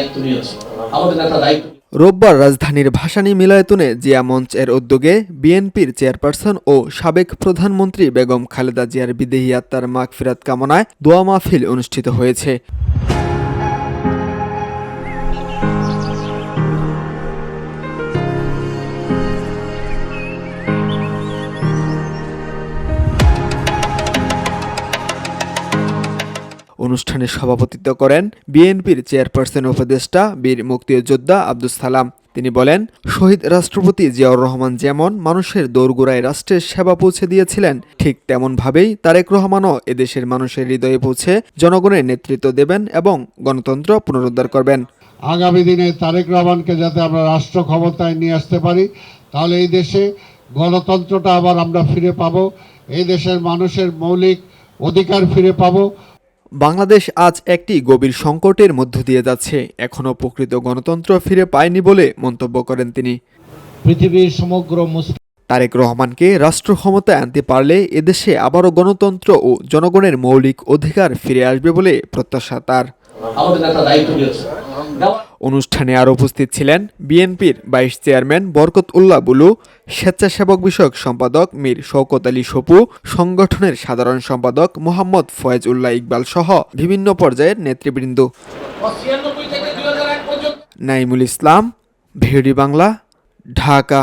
দায়িত্ব নিয়েছে। আমাদের একটা দায়িত্ব রোববার রাজধানীর ভাসানী মিলায়তনে জিয়া মঞ্চ এর উদ্যোগে বিএনপির চেয়ারপারসন ও সাবেক প্রধানমন্ত্রী বেগম খালেদা জিয়ার বিদেহী আত্মার মাগ ফিরাত কামনায় দোয়া মাহফিল অনুষ্ঠিত হয়েছে। অনুষ্ঠানে সভাপতিত্ব করেন বিএনপির চেয়ারপারসন উপদেষ্টা বীর মুক্তিযোদ্ধা আব্দুস সালাম। তিনি বলেন, শহীদ রাষ্ট্রপতি জিয়াউর রহমান যেমন মানুষের দোরগোড়ায় রাষ্ট্রের সেবা পৌঁছে দিয়েছিলেন, ঠিক তেমনভাবেই তারেক রহমানও এদেশের মানুষের হৃদয়ে পৌঁছে জনগণের নেতৃত্ব দেবেন এবং গণতন্ত্র পুনরুদ্ধার করবেন। আগামী দিনে তারেক রহমানকে যাতে আমরা রাষ্ট্র ক্ষমতায় নিয়ে আসতে পারি, তাহলে এই দেশে গণতন্ত্রটা আবার আমরা ফিরে পাবো, এই দেশের মানুষের মৌলিক অধিকার ফিরে পাবো বাংলাদেশ আজ একটি গভীর সংকটের মধ্য দিয়ে যাচ্ছে। এখনও প্রকৃত গণতন্ত্র ফিরে পায়নি বলে মন্তব্য করেন তিনি। পৃথিবীর সমগ্র তারেক রহমানকে রাষ্ট্র ক্ষমতায় আনতে পারলে এদেশে আবারও গণতন্ত্র ও জনগণের মৌলিক অধিকার ফিরে আসবে বলে প্রত্যাশা তার। আমাদের একটা দায়িত্ব অনুষ্ঠানে আর উপস্থিত ছিলেন বিএনপির ভাইস চেয়ারম্যান বরকত উল্লাহ বুলু স্বেচ্ছাসেবক বিষয়ক সম্পাদক মীর শওকত আলী সপু সংগঠনের সাধারণ সম্পাদক মোহাম্মদ ফয়েজ উল্লাহ ইকবাল সহ বিভিন্ন পর্যায়ের নেতৃবৃন্দ। নাইমুল ইসলাম ভিডি বাংলা ঢাকা।